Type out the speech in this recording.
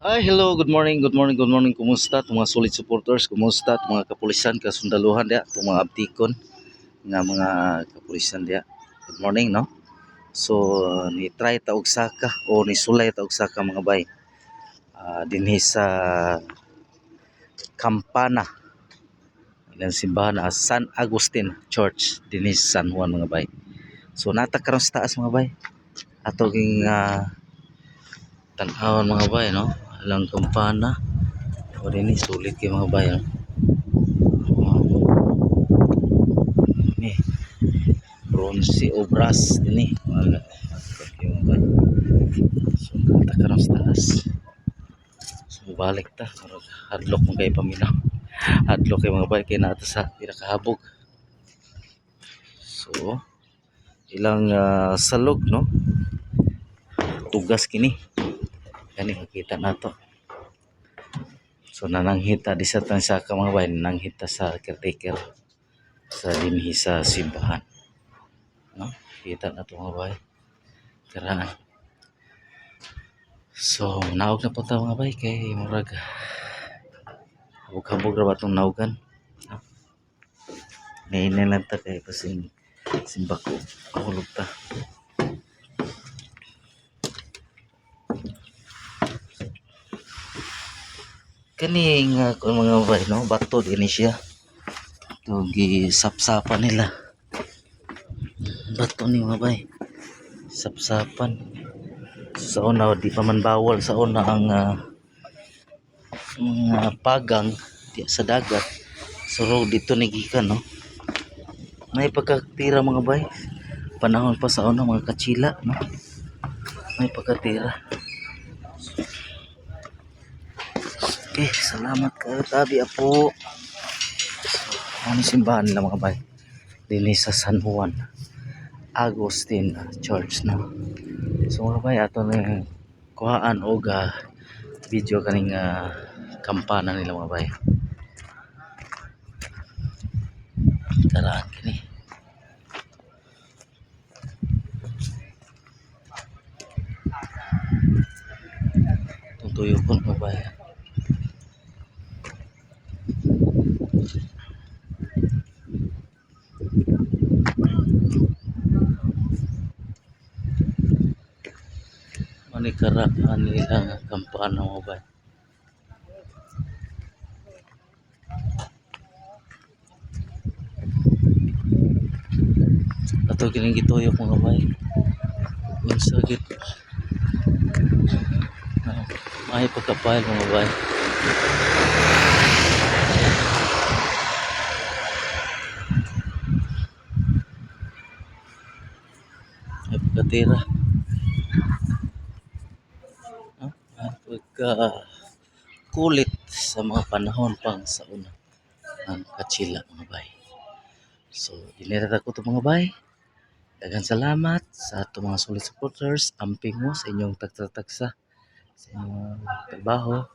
Hi, hello, good morning, good morning, good morning. Kumusta itong mga solid supporters? Kumusta itong mga kapulisan, kasundaluhan dia, itong mga abtikon nga mga kapulisan dia. Good morning, no? So, ni try ta og saka o ni sulay ta og saka mga bay. Ah, dinhi sa Campana. Ilang simbahan na San Agustin Church dinhi sa San Juan mga bay. So, nata karon sa taas mga bay. Ato ging ah, tan-awon mga bay, no? Ilang kampana. O din ni sulit kay mga bay, no? Ni bronze o brass din ni. Wala. Yung bay. So, nata karon sa taas. So, balik ta. Hadlock mo kay paminaw. Hadlock kay mga bay kay nato sa pinakahabog. So, ilang ah, salog, no? Tugas kini. Kani makita nato. So nananghita di sa tan sa ka mga bay, nananghita sa caretaker sa dinhi sa simbahan. No? Kita na to mga bay. Karaan. So, naog na po ta mga bay kay murag habog-habog ra ba itong naugan. No? Ngayon lang ta kay kasing simba ko. Mahulog Kani nga mga bay, no? Bato din siya. Ito, gisapsapan nila. Bato ni mga bay. Sapsapan. Sa una, di pa man bawal sa una ang ah, mga pagang di sa dagat. So, dito nagikan, no? May pagkatira mga bay. Panahon pa sa una, mga katsila, no? May pagkatira. Okay, salamat kayo tabi apo. Ano simbahan nila mga bay? Dili sa San Juan. Agustin Church no. So mga bay ato na kuhaan og ah, video kaning ah, kampana nila mga bay. Karaan kini. Tutuyo ko mga bay. Manikaraan nila nga kampana mga bay. Ato kining gituyo mga bay. Unsa git. May pagkapayal mga bay. May pagkatira. Ah, kulit sa mga panahon pang sa una ang katsila mga bay. So, dinirata ko to mga bay. Daghang salamat sa ato mga solid supporters. Amping mo sa inyong tagsa-tagsa sa inyong trabaho.